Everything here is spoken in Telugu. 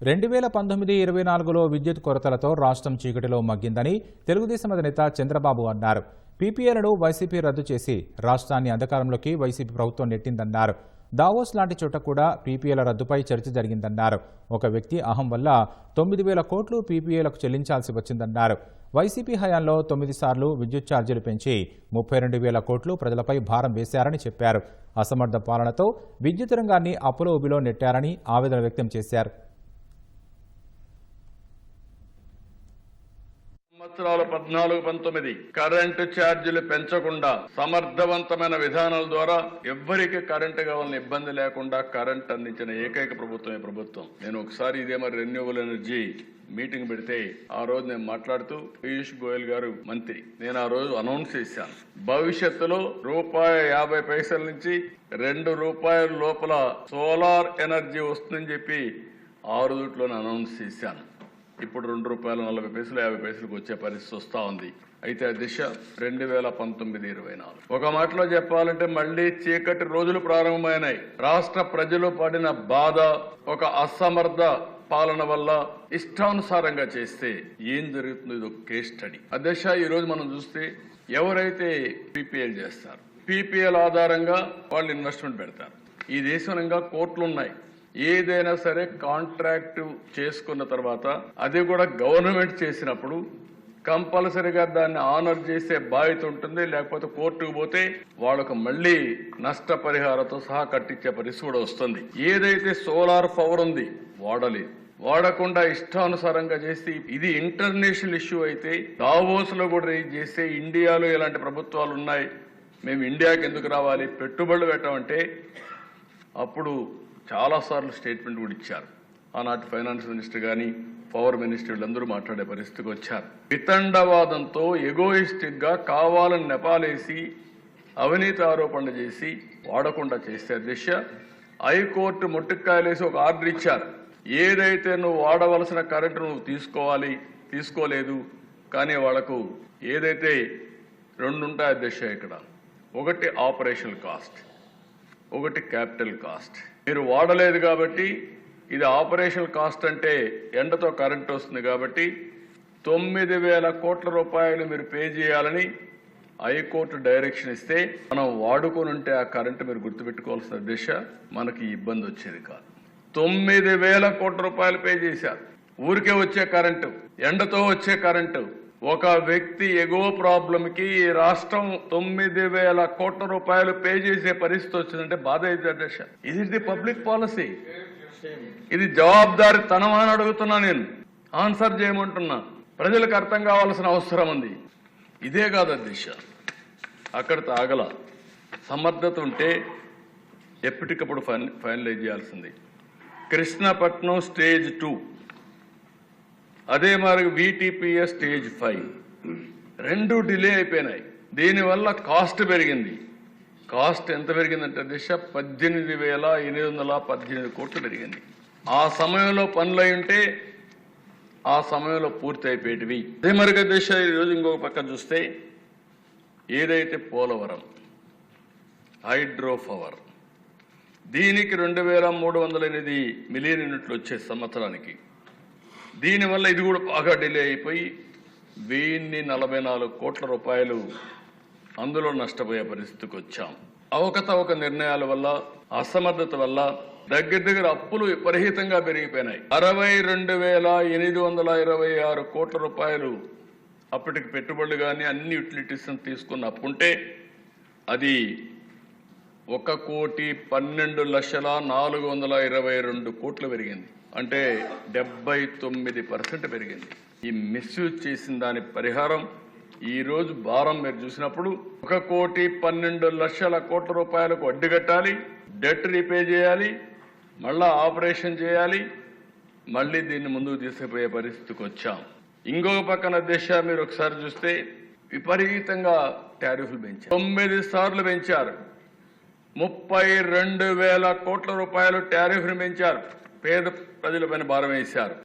రెండు వేల పంతొమ్మిది ఇరవై నాలుగులో విద్యుత్ కొరతలతో రాష్ట్రం చీకటిలో మగ్గిందని తెలుగుదేశం అధినేత చంద్రబాబు అన్నారు. పీపీఎలను వైసీపీ రద్దు చేసి రాష్ట్రాన్ని అంధకారంలోకి వైసీపీ ప్రభుత్వం నెట్టిందన్నారు. దావోస్ లాంటి చోట కూడా పీపీఎల రద్దుపై చర్చ జరిగిందన్నారు. ఒక వ్యక్తి అహం వల్ల తొమ్మిది వేల కోట్లు పీపీఏలకు చెల్లించాల్సి వచ్చిందన్నారు. వైసీపీ హయాంలో తొమ్మిది సార్లు విద్యుత్ ఛార్జీలు పెంచి ముప్పై రెండు వేల కోట్లు ప్రజలపై భారం వేశారని చెప్పారు. అసమర్థ పాలనతో విద్యుత్ రంగాన్ని అప్పుల ఊబిలో నెట్టారని ఆవేదన వ్యక్తం చేశారు. సంవత్సరాలు పద్నాలుగు పంతొమ్మిది కరెంటు ఛార్జీలు పెంచకుండా సమర్థవంతమైన విధానాల ద్వారా ఎవ్వరికి కరెంటు కావాలని ఇబ్బంది లేకుండా కరెంట్ అందించిన ఏకైక ప్రభుత్వమే ప్రభుత్వం. నేను ఒకసారి ఇదే మరి రెన్యూవల్ ఎనర్జీ మీటింగ్ పెడితే ఆ రోజు నేను మాట్లాడుతూ పీయూష్ గోయల్ గారు మంత్రి. నేను ఆ రోజు అనౌన్స్ చేశాను. భవిష్యత్తులో రూపాయి యాభై పైసల నుంచి రెండు రూపాయల లోపల సోలార్ ఎనర్జీ వస్తుందని చెప్పి ఆ రోజుట్లోనే అనౌన్స్ చేశాను. ఇప్పుడు రెండు రూపాయల నలభై పైసలు యాభై పైసలకు వచ్చే పరిస్థితి వస్తూ ఉంది. అయితే ఆ దిశ రెండు వేల పంతొమ్మిది ఇరవై నాలుగు. ఒక మాటలో చెప్పాలంటే మళ్ళీ చీకటి రోజులు ప్రారంభమైనాయి. రాష్ట్ర ప్రజలు పడిన బాధ ఒక అసమర్థ పాలన వల్ల ఇష్టానుసారంగా చేస్తే ఏం జరుగుతుందో ఇది ఒక కేస్ స్టడీ ఆ దిశ మనం చూస్తే ఎవరైతే పీపీఎల్ చేస్తారు పీపీఎల్ ఆధారంగా వాళ్ళు ఇన్వెస్ట్మెంట్ పెడతారు. ఈ దేశంగా కోర్టులు ఉన్నాయి. ఏదైనా సరే కాంట్రాక్ట్ చేసుకున్న తర్వాత అది కూడా గవర్నమెంట్ చేసినప్పుడు కంపల్సరిగా దాన్ని ఆనర్ చేసే బాధ్యత ఉంటుంది లేకపోతే కోర్టుకు పోతే వాళ్ళకు మళ్ళీ నష్టపరిహారంతో సహా కట్టించే పరిస్థితి కూడా వస్తుంది. ఏదైతే సోలార్ పవర్ ఉంది వాడలేదు. వాడకుండా ఇష్టానుసారంగా చేసి ఇది ఇంటర్నేషనల్ ఇష్యూ అయితే దావోస్లో కూడా రేజ్ చేస్తే ఇండియాలో ఇలాంటి ప్రభుత్వాలు ఉన్నాయి మేము ఇండియాకి ఎందుకు రావాలి పెట్టుబడులు పెట్టమంటే అప్పుడు చాలాసార్లు స్టేట్మెంట్ కూడా ఇచ్చారు. ఆనాటి ఫైనాన్స్ మినిస్టర్ కానీ పవర్ మినిస్టర్లు అందరూ మాట్లాడే పరిస్థితికి వచ్చారు. వితండవాదంతో ఎగోయిస్టిక్గా కావాలని నెపాలేసి అవినీతి ఆరోపణలు చేసి వాడకుండా చేసే దిశ హైకోర్టు ముట్టుకాయలేసి ఒక ఆర్డర్ ఇచ్చారు. ఏదైతే నువ్వు వాడవలసిన కరెంటు నువ్వు తీసుకోవాలి తీసుకోలేదు కానీ వాళ్ళకు ఏదైతే రెండు ఉంటాయి దిశ ఇక్కడ. ఒకటి ఆపరేషనల్ కాస్ట్ ఒకటి క్యాపిటల్ కాస్ట్. మీరు వాడలేదు కాబట్టి ఇది ఆపరేషన్ కాస్ట్ అంటే ఎండతో కరెంట్ వస్తుంది కాబట్టి తొమ్మిది వేల కోట్ల రూపాయలు మీరు పే చేయాలని హైకోర్టు డైరెక్షన్ ఇస్తే మనం వాడుకొని ఉంటే ఆ కరెంటు మీరు గుర్తుపెట్టుకోవాల్సిన దిశ మనకి ఇబ్బంది వచ్చేది కాదు. తొమ్మిది వేల కోట్ల రూపాయలు పే చేశారు ఊరికే వచ్చే కరెంటు ఎండతో వచ్చే కరెంటు ఒక వ్యక్తి ఎగువ ప్రాబ్లం కి ఈ రాష్ట్రం తొమ్మిది వేల కోట్ల రూపాయలు పే చేసే పరిస్థితి వచ్చిందంటే బాధ అయితే ఇది ది పబ్లిక్ పాలసీ ఇది జవాబుదారి తనం అని అడుగుతున్నా నేను. ఆన్సర్ చేయమంటున్నా. ప్రజలకు అర్థం కావాల్సిన అవసరం ఉంది. ఇదే కాదు దిశ అక్కడ తాగల. సమర్థత ఉంటే ఎప్పటికప్పుడు ఫైనలైజ్ చేయాల్సింది. Krishnapatnam stage two. అదే మరి విటిపిఎస్ స్టేజ్ ఫైవ్ రెండు డిలే అయిపోయినాయి. దీనివల్ల కాస్ట్ పెరిగింది. కాస్ట్ ఎంత పెరిగిందంటే దిశ పద్దెనిమిది వేల ఎనిమిది వందల పద్దెనిమిది కోట్లు పెరిగింది. ఆ సమయంలో పనులు ఉంటే ఆ సమయంలో పూర్తి అయిపోయేటివి. అదే మరిగా దిశ ఈరోజు ఇంకొక పక్క చూస్తే ఏదైతే పోలవరం హైడ్రో పవర్ దీనికి రెండు వేల మూడు వందల ఎనిమిది మిలియన్ యూనిట్లు వచ్చే సంవత్సరానికి దీనివల్ల ఇది కూడా బాగా డిలే అయిపోయి వెయ్యిన్ని నలభై నాలుగు కోట్ల రూపాయలు అందులో నష్టపోయే పరిస్థితికి వచ్చాం. అవకతవక నిర్ణయాల వల్ల అసమర్థత వల్ల దగ్గర దగ్గర అప్పులు విపరీతంగా పెరిగిపోయినాయి. అరవై రెండు వేల ఎనిమిది వందల ఇరవై ఆరు కోట్ల రూపాయలు అప్పటికి పెట్టుబడులు కానీ అన్ని యూటిలిటీస్ తీసుకున్న అప్పుంటే అది ఒక కోటి పన్నెండు లక్షల నాలుగు వందల ఇరవై రెండు కోట్లు పెరిగింది. అంటే డెబ్బై తొమ్మిది పర్సెంట్ పెరిగింది. ఈ మిస్యూజ్ చేసిన దాని పరిహారం ఈ రోజు భారం మీరు చూసినప్పుడు ఒక కోటి పన్నెండు లక్షల కోట్ల రూపాయలకు వడ్డీ కట్టాలి డెట్ రీపే చేయాలి మళ్ళా ఆపరేషన్ చేయాలి మళ్ళీ దీన్ని ముందుకు తీసుకుపోయే పరిస్థితికి వచ్చాం. ఇంకొక పక్కన దేశాలు మీరు ఒకసారి చూస్తే విపరీతంగా టారిఫ్లు పెంచారు. తొమ్మిది సార్లు పెంచారు. ముప్పై రెండు వేల కోట్ల రూపాయలు టారిఫ్ను పెంచారు. పేద ప్రజల పైన భారం వేశారు